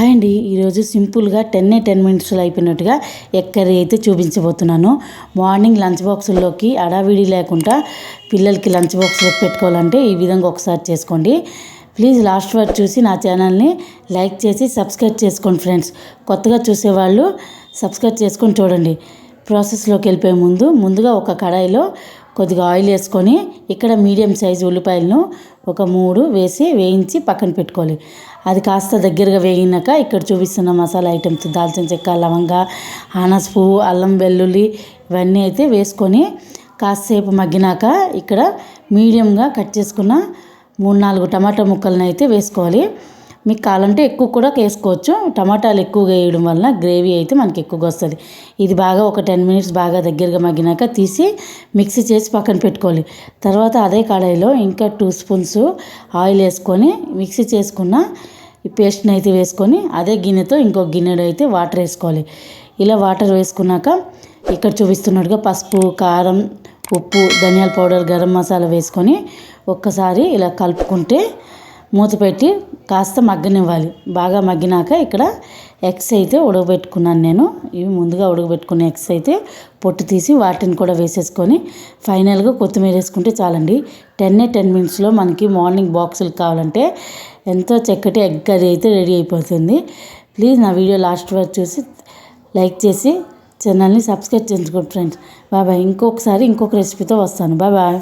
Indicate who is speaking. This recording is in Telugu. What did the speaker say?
Speaker 1: హాయ్ అండి ఈరోజు సింపుల్గా టెన్ టెన్ మినిట్స్లో అయిపోయినట్టుగా ఎక్కడ అయితే చూపించబోతున్నాను మార్నింగ్ లంచ్ బాక్సుల్లోకి అడావిడి లేకుండా పిల్లలకి లంచ్ బాక్స్లోకి పెట్టుకోవాలంటే ఈ విధంగా ఒకసారి చేసుకోండి. ప్లీజ్ లాస్ట్ వరకు చూసి నా ఛానల్ని లైక్ చేసి సబ్స్క్రైబ్ చేసుకోండి ఫ్రెండ్స్. కొత్తగా చూసేవాళ్ళు సబ్స్క్రైబ్ చేసుకొని చూడండి. ప్రాసెస్లోకి వెళ్ళిపోయే ముందు ముందుగా ఒక కడాయిలో కొద్దిగా ఆయిల్ వేసుకొని ఇక్కడ మీడియం సైజు ఉల్లిపాయలను ఒక మూడు వేసి వేయించి పక్కన పెట్టుకోవాలి. అది కాస్త దగ్గరగా వేగినాక ఇక్కడ చూపిస్తున్న మసాలా ఐటమ్స్ దాల్చిన చెక్క లవంగ ఆనస్ పువ్వు అల్లం వెల్లుల్లి ఇవన్నీ అయితే వేసుకొని కాసేపు మగ్గినాక ఇక్కడ మీడియంగా కట్ చేసుకున్న మూడు నాలుగు టమాటా ముక్కలను అయితే వేసుకోవాలి. మీకు కావాలంటే ఎక్కువ కూడా వేసుకోవచ్చు. టమాటాలు ఎక్కువగా వేయడం వలన గ్రేవీ అయితే మనకి ఎక్కువగా వస్తుంది. ఇది బాగా ఒక టెన్ మినిట్స్ బాగా దగ్గరగా మగ్గినాక తీసి మిక్సీ చేసి పక్కన పెట్టుకోవాలి. తర్వాత అదే కడాయిలో ఇంకా టూ స్పూన్స్ ఆయిల్ వేసుకొని మిక్సీ చేసుకున్న ఈ పేస్ట్ని అయితే వేసుకొని అదే గిన్నెతో ఇంకో గిన్నెలో అయితే వాటర్ వేసుకోవాలి. ఇలా వాటర్ వేసుకున్నాక ఇక్కడ చూపిస్తున్నట్టుగా పసుపు కారం ఉప్పు ధనియాల పౌడర్ గరం మసాలా వేసుకొని ఒక్కసారి ఇలా కలుపుకుంటే మూత పెట్టి కాస్త మగ్గనివ్వాలి. బాగా మగ్గినాక ఇక్కడ ఎగ్స్ అయితే ఉడకబెట్టుకున్నాను నేను. ఇవి ముందుగా ఉడకబెట్టుకున్న ఎగ్స్ అయితే పొట్టు తీసి వాటిని కూడా వేసేసుకొని ఫైనల్గా కొత్తిమీర వేసుకుంటే చాలండి. టెన్ టెన్ మినిట్స్లో మనకి మార్నింగ్ బాక్సులు కావాలంటే ఎంతో చక్కటి ఎగ్ కర్రీ అయితే రెడీ అయిపోతుంది. ప్లీజ్ నా వీడియో లాస్ట్ వరకు చూసి లైక్ చేసి ఛానల్ని సబ్స్క్రైబ్ చేసుకోండి ఫ్రెండ్స్. బాబాయ్ ఇంకొకసారి ఇంకొక రెసిపీతో వస్తాను. బాబాయ్